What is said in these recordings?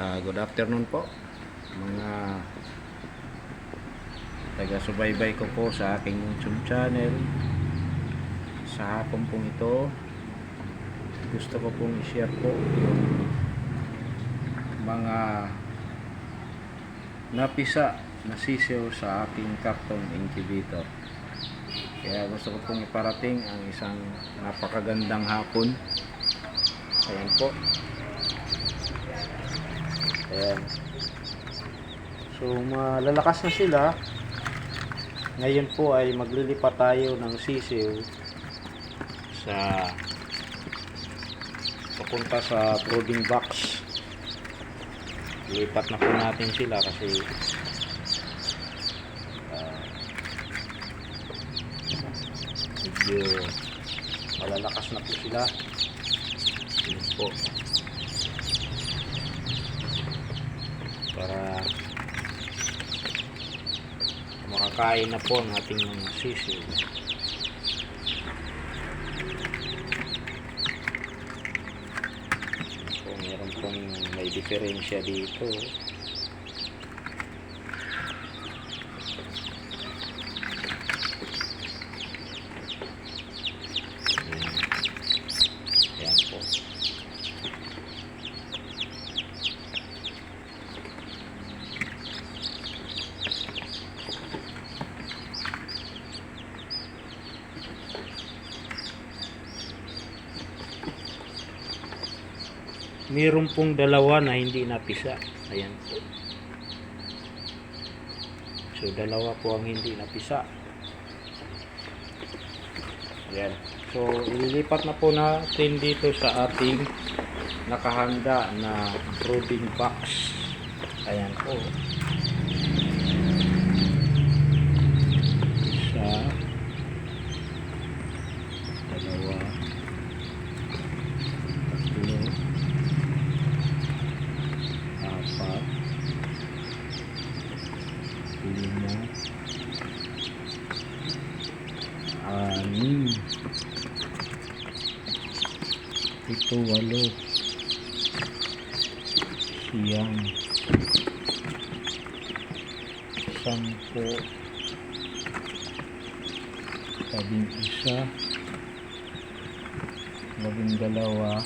Ah, good afternoon po mga taga-subaybay ko po sa aking YouTube channel. Sa hapon pong ito gusto ko pong i-share po yung mga napisa na sisiw sa aking carton incubator. Kaya gusto ko pong iparating ang isang napakagandang hapon. Ayan po Ayan. So malalakas na sila. Ngayon po ay maglilipat tayo ng sisiw sa papunta sa brooding box. Lipat na po natin sila kasi ah, medyo malalakas na po sila. Ayan po. Para makakain na po ang ating mga sisiw. So, meron pong may diferensya dito. Ayan. Ayan po. Meron pong dalawa na hindi napisa. Ayan. So, dalawa po ang hindi napisa. Ayan. So, ililipat na po natin dito sa ating nakahanda na brooding box. Ayan po. Isa. Dalawa. Anim. Ito walo. Siyam. Sampo. Labing isa. Labing dalawa.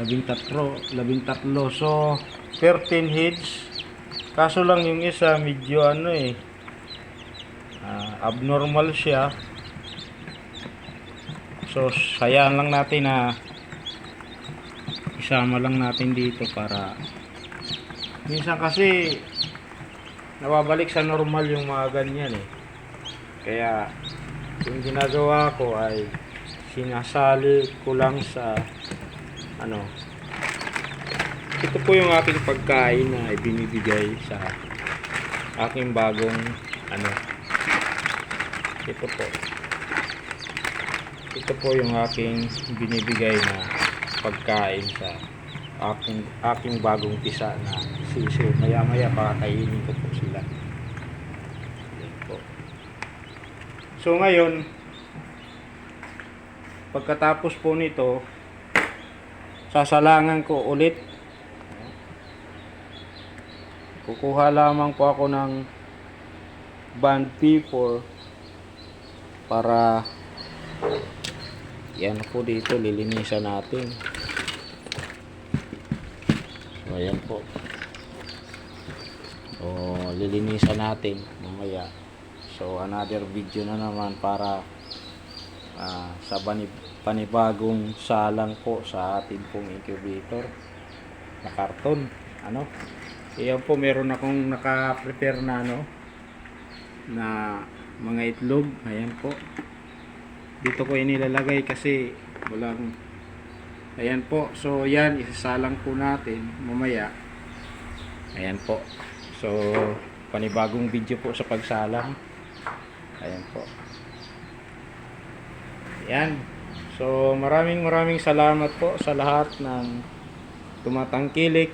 Labing tatlo, labing tatlo. So, 13 heads. Kaso lang yung isa medyo ano eh, abnormal siya. So, sayaan lang natin na isama lang natin dito para minsan kasi nawabalik sa normal yung mga ganyan eh. Kaya, yung ginagawa ko ay sinasali ko lang sa ano ito po yung aking pagkain na ibinibigay sa aking bagong ano ito po. Ito po yung aking binibigay na pagkain sa aking aking bagong tisa na sisiw maya maya pakakainin ko po sila. Po. so ngayon pagkatapos po nito sasalangan ko ulit. Kukuha lamang po ako ng band P4 para yan po dito lilinisan natin. So ayan po. O lilinisan natin mamaya. So another video na naman para ah, sa bani- panibagong salang po sa ating pong incubator na karton. Ano? Iyan po meron akong naka-prepare na ano na mga itlog ayan po. Dito ko inilalagay kasi walang ayan po. So yan isasalang po natin mamaya. Ayan po. So panibagong video po sa pagsalang. Ayan po. Yan. So, maraming maraming salamat po sa lahat ng tumatangkilik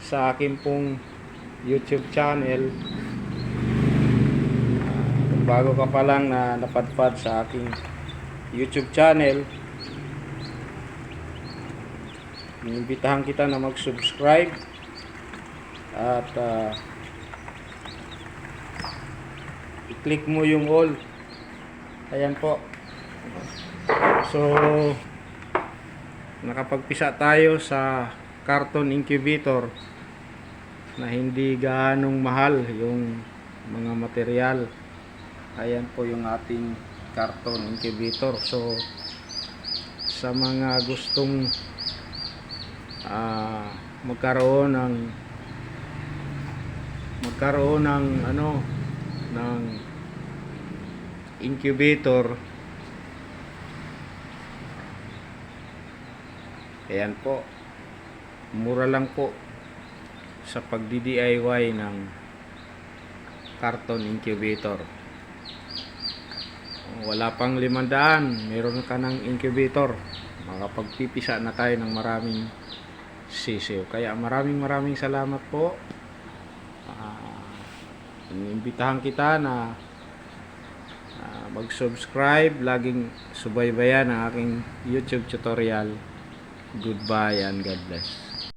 sa akin pong YouTube channel. Bago ka pa lang na napadpad sa aking YouTube channel, Inimbitahan kita na mag-subscribe at ah, i-click mo yung all. Ayan po. So, nakapagpisa tayo sa carton incubator na hindi gaanong mahal yung mga material. Ayan po yung ating carton incubator. So, sa mga gustong ah, magkaroon ng magkaroon ng ano ng incubator ayan po mura lang po sa pagdi-DIY ng carton incubator wala pang limandaan. Meron ka ng incubator. Makapagpipisa na tayo ng maraming sisiw. Kaya maraming maraming salamat po. Ah, inimbitahan kita na ah, mag-subscribe. Laging subaybayan ang aking YouTube tutorial. Goodbye and God bless